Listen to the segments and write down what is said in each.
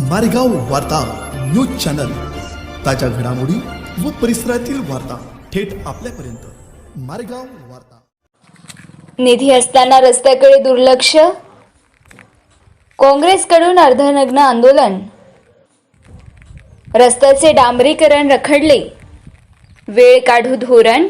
मारेगाव वार्ता news channel. ताज्या घडामोडी व परिसरातील वार्ता थेट आपल्यापर्यंत. मारेगाव वार्ता. निधी असताना रस्त्याकडे दुर्लक्ष? काँग्रेसकडून अर्धनग्न आंदोलन? रस्त्याचे डांबरीकरण रखडले. वेळ काढू धोरण?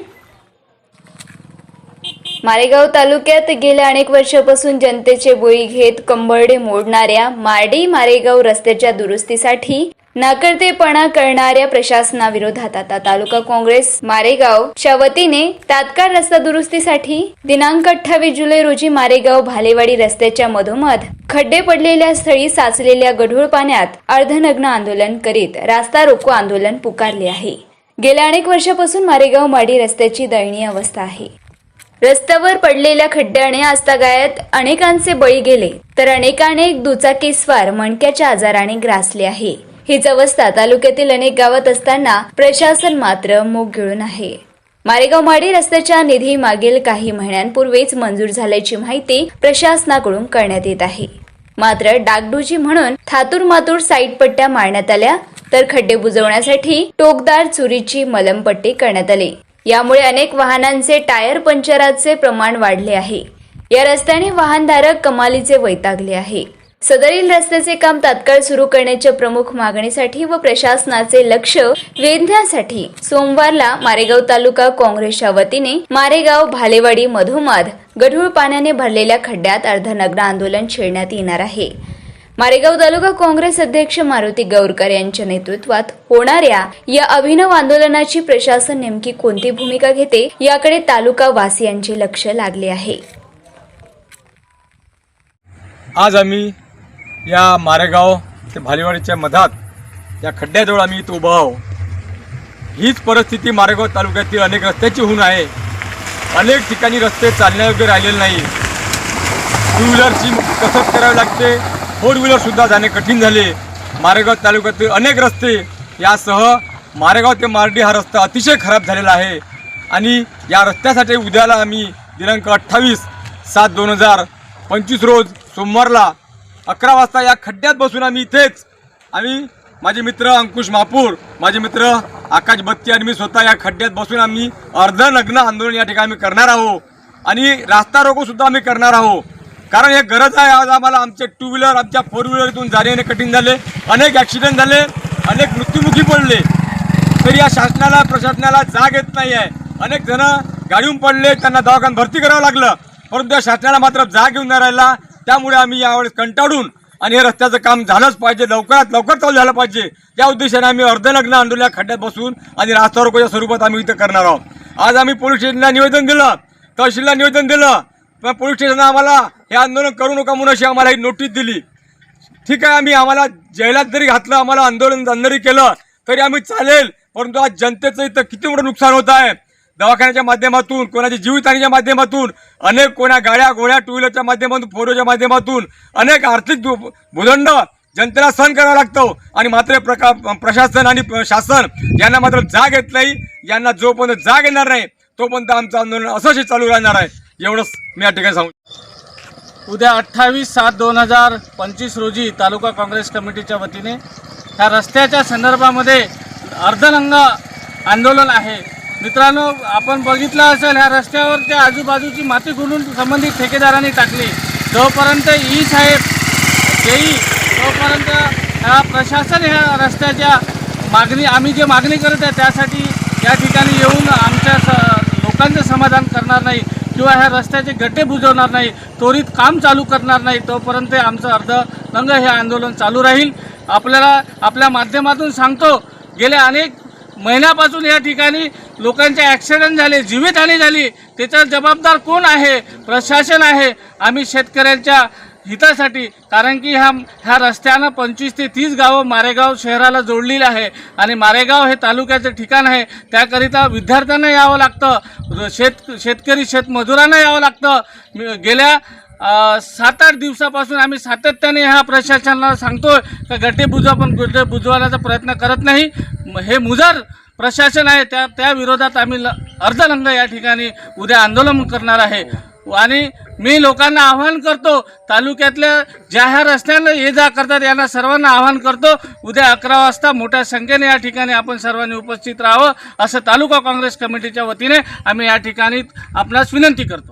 मारेगाव तालुक्यात गेल्या अनेक वर्षापासून जनतेचे बोळी घेत कंबरडे मोडणाऱ्या मार्डी मारेगाव रस्त्याच्या दुरुस्तीसाठी नाकर्तेपणा करणाऱ्या प्रशासनाविरोधात आता तालुका काँग्रेस मारेगावच्या वतीने तात्काळ रस्ता दुरुस्तीसाठी दिनांक अठ्ठावीस जुलै रोजी मारेगाव भालेवाडी रस्त्याच्या मधोमध खड्डे पडलेल्या स्थळी साचलेल्या गढूळ पाण्यात अर्धनग्न आंदोलन करीत रास्ता रोको आंदोलन पुकारले आहे. गेल्या अनेक वर्षापासून मारेगाव माडी रस्त्याची दयनीय अवस्था आहे. रस्त्यावर पडलेल्या खड्ड्याने आजतागायत अनेकांचे बळी गेले तर अनेकाने दुचाकीस्वार मणक्याच्या आजाराने ग्रासले आहे. हीच अवस्था तालुक्यातील अनेक गावात असताना प्रशासन मात्र मूग गिळून आहे. मारेगाव माडी रस्त्याच्या निधी मागील काही महिन्यांपूर्वीच मंजूर झाल्याची माहिती प्रशासनाकडून करण्यात येत आहे. मात्र डागडुजी म्हणून थातूर मातूर साईड पट्ट्या मारण्यात आल्या तर खड्डे बुजवण्यासाठी टोकदार चुरीची मलमपट्टी करण्यात आली. यामुळे अनेक वाहनांचे टायर पंचराचे प्रमाण वाढले आहे. या रस्त्याने वाहनधारक कमालीचे वैतागले आहे. सदरील रस्त्याचे काम तात्काळ सुरू करण्याच्या प्रमुख मागणीसाठी व प्रशासनाचे लक्ष वेधण्यासाठी सोमवारला मारेगाव तालुका काँग्रेसच्या वतीने मारेगाव भालेवाडी मधोमध गढूळ पाण्याने भरलेल्या खड्ड्यात अर्धनग्न आंदोलन छेडण्यात येणार आहे. मारेगाव तालुका काँग्रेस अध्यक्ष मारुती गौरकर यांच्या नेतृत्वात होणाऱ्या या अभिनव आंदोलनाची प्रशासन नेमकी कोणती भूमिका घेते याकडे तालुका वासियांचे लक्ष लागले आहे. आज आम्ही या मारेगाव ते भालेवाडीच्या मधात या खड्ड्याजवळ आम्ही इथं उभा आहो हीच परिस्थिती मारेगाव तालुक्यातील अनेक रस्त्याची होऊन आहे. अनेक ठिकाणी रस्ते चालण्यायोग्य राहिलेले नाही. टू व्हीलरची कसरत करावी लागते. फोर व्हीलरसुद्धा जाणे कठीण झाले. मारेगाव तालुक्यातील अनेक रस्ते यासह मारेगाव ते मारडी हा रस्ता अतिशय खराब झालेला आहे. आणि या रस्त्यासाठी उद्याला आम्ही दिनांक अठ्ठावीस सात दोन हजार पंचवीस रोज सोमवारला अकरा वाजता या खड्ड्यात बसून आम्ही इथेच आम्ही माझे मित्र अंकुश महापूर माझे मित्र आकाश बत्ती आणि मी स्वतः या खड्ड्यात बसून आम्ही अर्धनग्न आंदोलन या ठिकाणी आम्ही करणार आहोत. आणि रास्ता रोको सुद्धा आम्ही करणार आहोत. कारण हे गरज आहे आज आम्हाला आमचे टू व्हीलर आमच्या फोर व्हीलरतून जाणे येणे कठीण झाले. अनेक ॲक्सिडेंट झाले अनेक मृत्युमुखी पडले. तरी या शासनाला प्रशासनाला जाग येत नाही आहे अनेक जण गाडीहून पडले त्यांना दवाखान्यात भरती करावं लागलं. परंतु या शासनाला मात्र जाग येऊन नाही राहिला. त्यामुळे आम्ही यावेळेस कंटाळून आणि हे रस्त्याचं काम झालंच पाहिजे. लवकरात लवकर चालू झालं पाहिजे. त्या उद्देशाने आम्ही अर्धलग्न आंदोलन खड्ड्यात बसून आणि रास्ता रोकोच्या स्वरूपात आम्ही इथं करणार आहोत. आज आम्ही पोलीस स्टेशनला निवेदन दिलं. तहसीलला निवेदन दिलं. पण पोलीस स्टेशननं आम्हाला हे आंदोलन करू नका म्हणून अशी आम्हाला ही नोटीस दिली. ठीक आहे आम्ही आम्हाला जैलात जरी घातलं आम्हाला आंदोलन जरी केलं तरी आम्ही चालेल परंतु आज जनतेचं इथं किती मोठं नुकसान होत आहे? दवाखान्याच्या माध्यमातून कोणाच्या जीवितहानीच्या माध्यमातून अनेक कोणा गाड्या गोळ्या टू व्हीलरच्या माध्यमातून फोर व्हीलरच्या माध्यमातून अनेक आर्थिक भूदंड जनतेला सहन करावा लागतो. आणि मात्र प्रका प्रशासन आणि शासन यांना मात्र जाग येत नाही यांना जोपर्यंत जाग येणार नाही तोपर्यंत आमचं आंदोलन असंच चालू राहणार आहे. एवढंच मी या ठिकाणी सांगू उद्या अठ्ठावीस सात दोन हजार पंचवीस रोजी तालुका काँग्रेस कमिटीच्या वतीने ह्या रस्त्याच्या संदर्भामध्ये अर्धनंग आंदोलन आहे. मित्रांनो आपण बघितलं असेल ह्या रस्त्यावर त्या आजूबाजूची माती गुंडून संबंधित ठेकेदारांनी टाकली. जोपर्यंत ई साहेब जेई तोपर्यंत ह्या प्रशासन ह्या रस्त्याच्या मागणी आम्ही जे मागणी करत आहे त्यासाठी या ठिकाणी येऊन आमच्या स लोकांचं समाधान करणार नाही. किंवा ह्या रस्त्याचे गट्टे बुजवणार नाही त्वरित काम चालू करणार नाही तोपर्यंत आमचं अर्ध रंग हे आंदोलन चालू राहील. आपल्याला आपल्या माध्यमातून सांगतो गेल्या अनेक महिन्यापासून या ठिकाणी लोकांचे ॲक्सिडेंट झाले जीवितहानी झाली. त्याचा जबाबदार कोण आहे? प्रशासन आहे. आम्ही शेतकऱ्यांच्या हितासाठी कारण की ह्या ह्या रस्त्यानं पंचवीस ते तीस गावं मारेगाव शहराला जोडलेलं आहे. आणि मारेगाव हे तालुक्याचं ठिकाण आहे. त्याकरिता विद्यार्थ्यांना यावं लागतं. शेत शेतकरी शेतमजुरांना यावं लागतं. गेल्या सात आठ दिवसापासून आम्ही सातत्याने ह्या प्रशासनाला सांगतोय का गड्डे बुजवा पण गड्डे बुजवायचा प्रयत्न करत नाही. हे मुजर प्रशासन आहे. त्या त्या विरोधात आम्ही ल अर्धलंग या ठिकाणी उद्या आंदोलन करणार आहे. आणि मी लोकांना आव्हान करतो तालुक्यातल्या ज्या ह्या रस्त्यानं ये जा करतात यांना सर्वांना आवाहन करतो उद्या अकरा वाजता मोठ्या संख्येने या ठिकाणी आपण सर्वांनी उपस्थित राहावं असं तालुका काँग्रेस कमिटीच्या वतीने आम्ही या ठिकाणी आपणास विनंती करतो.